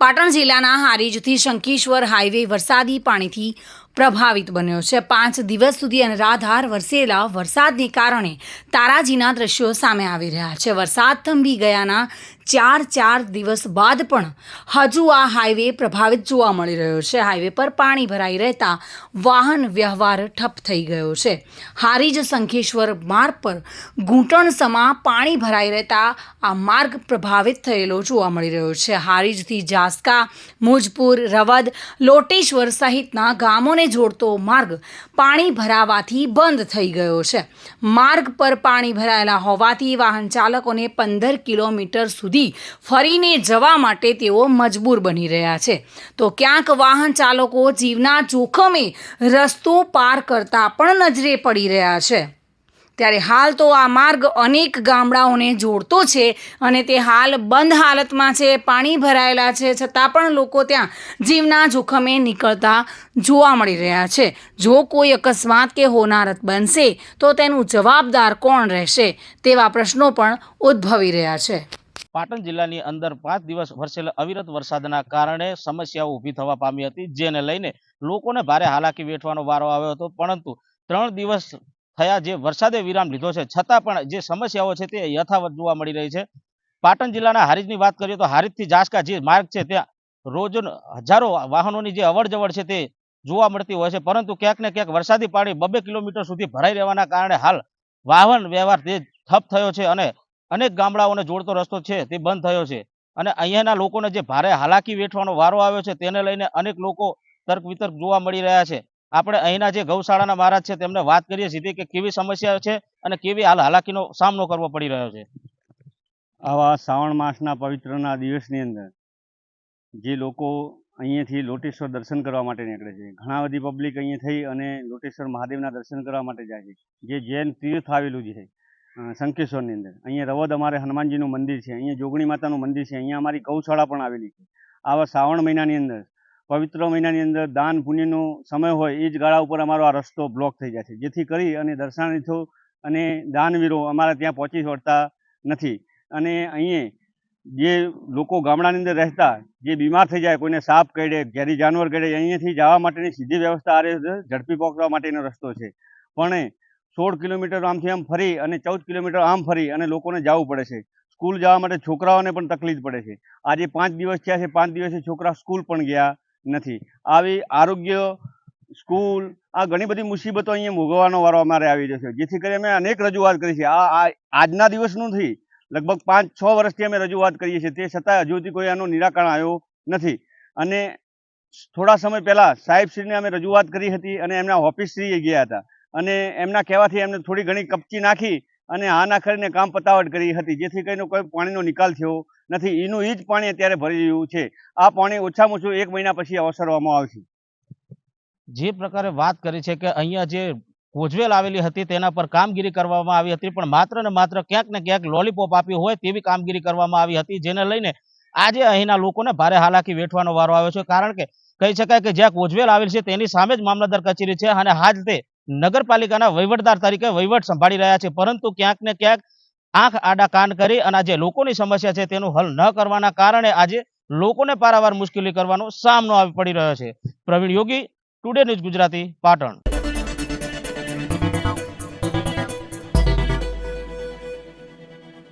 પાટણ જિલ્લાના હારીજથી શંખેશ્વર હાઈવે વરસાદી પાણીથી પ્રભાવિત બન્યો છે. પાંચ દિવસ સુધી અનરાધાર વરસેલા વરસાદને કારણે તારાજીના દ્રશ્યો સામે આવી રહ્યા છે. વરસાદ થંભી ગયાના ચાર ચાર દિવસ બાદ પણ હજુ આ હાઈવે પ્રભાવિત જોવા મળી રહ્યો છે. હાઈવે પર પાણી ભરાઈ રહેતા વાહન વ્યવહાર ઠપ થઈ ગયો છે. હારીજ શંખેશ્વર માર્ગ પર ઘૂંટણસમા પાણી ભરાઈ રહેતા આ માર્ગ પ્રભાવિત થયેલો જોવા મળી રહ્યો છે. હારીજથી જાસકા મુજપુર, રવદ, લોટેશ્વર સહિતના ગામોને જોડતો માર્ગ પાણી ભરાવાથી બંધ થઈ ગયો છે. માર્ગ પર પાણી ભરાયેલા હોવાથી વાહન ચાલકોને પંદર કિલોમીટર સુધી ફરીને જવા માટે તેઓ મજબૂર બની રહ્યા છે. તો ક્યાંક વાહન ચાલકો જીવના જોખમે રસ્તો પાર કરતા પણ નજરે પડી રહ્યા છે. ત્યારે હાલ તો આ માર્ગ અનેક ગામડાઓને જોડતો છે અને તે હાલ બંધ હાલતમાં છે, પાણી ભરાયેલા છે, છતાં પણ લોકો ત્યાં જીવના જોખમે નીકળતા જોવા મળી રહ્યા છે. જો કોઈ અકસ્માત કે હોનારત બનશે, તો તેનું જવાબદાર કોણ રહેશે તેવા પ્રશ્નો પણ ઉદ્ભવી રહ્યા છે. પાટણ જિલ્લાની અંદર પાંચ દિવસ વરસેલા અવિરત વરસાદના કારણે સમસ્યાઓ ઊભી થવા પામી હતી, જેને લઈને લોકોને ભારે હાલાકી વેઠવાનો વારો આવ્યો હતો, પરંતુ ત્રણ દિવસ થયા જે વરસાદે વિરામ લીધો છે. છતાં પણ જે સમસ્યાઓ છે તે યથાવત જોવા મળી રહી છે. પાટણ જિલ્લાના હારીજની વાત કરીએ તો હારીજથી જાસકા જે માર્ગ છે ત્યાં રોજ હજારો વાહનોની જે અવર જવર છે તે જોવા મળતી હોય છે. પરંતુ ક્યાંક ને ક્યાંક વરસાદી પાણી બબે કિલોમીટર સુધી ભરાઈ રહેવાના કારણે હાલ વાહન વ્યવહાર તે ઠપ થયો છે અને અનેક ગામડાઓને જોડતો રસ્તો છે તે બંધ થયો છે. અને અહીંયાના લોકોને જે ભારે હાલાકી વેઠવાનો વારો આવ્યો છે તેને લઈને અનેક લોકો તર્ક વિતર્ક જોવા મળી રહ્યા છે. આપણે અહીંના જે ગૌશાળાના મહારાજ છે તેમને વાત કરીએ સીધી કે કેવી સમસ્યા છે અને કેવી હાલ હાલાકીનો સામનો કરવો પડી રહ્યો છે. આવા શ્રાવણ માસના પવિત્રના દિવસની અંદર જે લોકો અહીંયાથી લોટેશ્વર દર્શન કરવા માટે નીકળે છે. ઘણા બધી પબ્લિક અહીંયા થઈ અને લોટેશ્વર મહાદેવના દર્શન કરવા માટે જાય છે. જે જૈન તીર્થ આવેલું છે શંકેશ્વરની અંદર. અહીંયા રવદ અમારે હનુમાનજીનું મંદિર છે, અહીંયા જોગણી માતાનું મંદિર છે, અહીંયા અમારી ગૌશાળા પણ આવેલી છે. આવા શ્રાવણ મહિનાની અંદર પવિત્ર મહિનાની અંદર દાન પુણ્યનો સમય હોય, એ જ ગાળા ઉપર અમારો આ રસ્તો બ્લોક થઈ જાય છે. જેથી કરી અને દર્શનાર્થીઓ અને દાનવીરો અમારા ત્યાં પહોંચી વળતા નથી. અને અહીંયા જે લોકો ગામડાની અંદર રહેતા, જે બીમાર થઈ જાય, કોઈને સાપ કરડે ઘેરી જાનવર કરડે અહીંયાથી જવા માટેની સીધી વ્યવસ્થા આ રીતે ઝડપી પહોંચવા માટેનો રસ્તો છે. પણ સોળ કિલોમીટર આમથી આમ ફરી અને ચૌદ કિલોમીટર આમ ફરી અને લોકોને જવું પડે છે. સ્કૂલ જવા માટે છોકરાઓને પણ તકલીફ પડે છે. આજે પાંચ દિવસ થયા છે, પાંચ દિવસે છોકરા સ્કૂલ પણ ગયા. નથી. આવી આરોગ્ય, સ્કૂલ, આ ઘણી બધી મુસીબતો અહીંયા ભોગવવાનો વારો અમારે આવી રહ્યો છે જેથી કરી અમે અનેક રજૂઆત કરી છે. આ આજના દિવસનું નથી. લગભગ પાંચ, છ વર્ષથી અમે રજૂઆત કરીએ છીએ. તે છતાં હજુ સુધી કોઈ આનું નિરાકરણ આવ્યો નથી. અને થોડા સમય પહેલાં સાહેબશ્રીને અમે રજૂઆત કરી હતી અને એમના ઓફિસશ્રીએ ગયા હતા. અને એમના કહેવાથી એમને થોડી ઘણી કપચી નાખી અને આના કરીને કામ પતાવટ કરી હતી, જેથી કરીને કોઈ પાણીનો નિકાલ થયો નથી. એનું એ જ પાણી અત્યારે ભરી રહ્યું છે. આ પાણી ઓછામાં ઓછું એક મહિના પછી અવસરવામાં આવશે. જે પ્રકારે વાત કરી છે કે અહીંયા જે કોજવેલ આવેલી હતી તેના પર કામગીરી કરવામાં આવી હતી, પણ માત્ર ને માત્ર ક્યાંક ને ક્યાંક લોલીપોપ આપી હોય તેવી કામગીરી કરવામાં આવી હતી, જેને લઈને આજે અહીંના લોકોને ભારે હાલાકી વેઠવાનો વારો આવ્યો છે. કારણ કે કહી શકાય કે જ્યાં કોજવેલ આવેલ છે તેની સામે જ મામલતદાર કચેરી છે અને હાજ તે નગરપાલિકાના વહીવટદાર તરીકે વહીવટ સંભાળી રહ્યા છે. પરંતુ ક્યાંક ને ક્યાંક આંખ આડા કાન કરી અને આજે લોકોની સમસ્યા છે તેનું હલ ન કરવાના કારણે આજે લોકોને પારાવાર મુશ્કેલી કરવાનો સામનો આવી પડી રહ્યો છે. Pravin Yogi today news Gujarati, Patan.